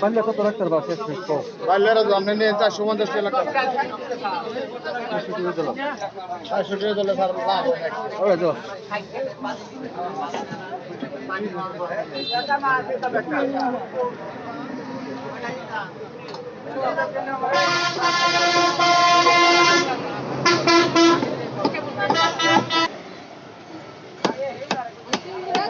পারলে কত রাখতে পারবা শেষ শেষ কো আপনি নিয়ে চারশো পঞ্চাশ টাকা চারশো টাকা দিলে স্যার লাভ নাকি? ওই তো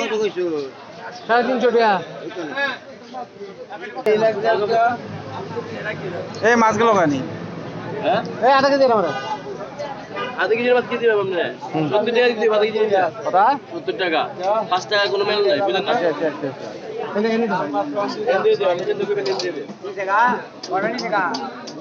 কত কইছো? সাড়ে তিনশো টাকা। এই মাছগুলো কানি এই আধা কেজি আমরা আধা কেজির মাছ কেজি পাবেন না সত্তর টাকা কেজি আধা কেজি সত্তর টাকা। পাঁচ টাকা কোনো মেল নাই বুঝলেন না? আচ্ছা আচ্ছা আচ্ছা এনে এনে দাও আমি কিন্তু দেবে টাকা কে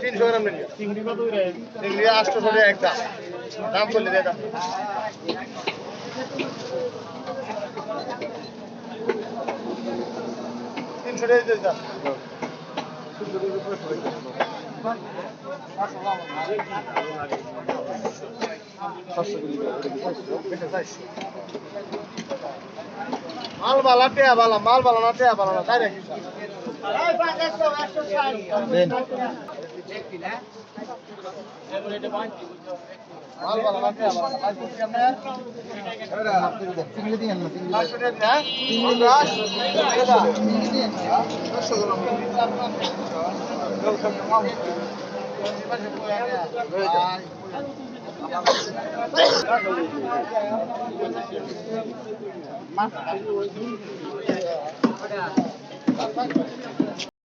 তিনশো গ্রাম নিয়ে চিংড়ি আটশো একটা দাম করলে দাম তিনশো মাল বালা টেয়া বালা মাল বালা না টেয়া বালা না তাই রাখিস মাল বালা না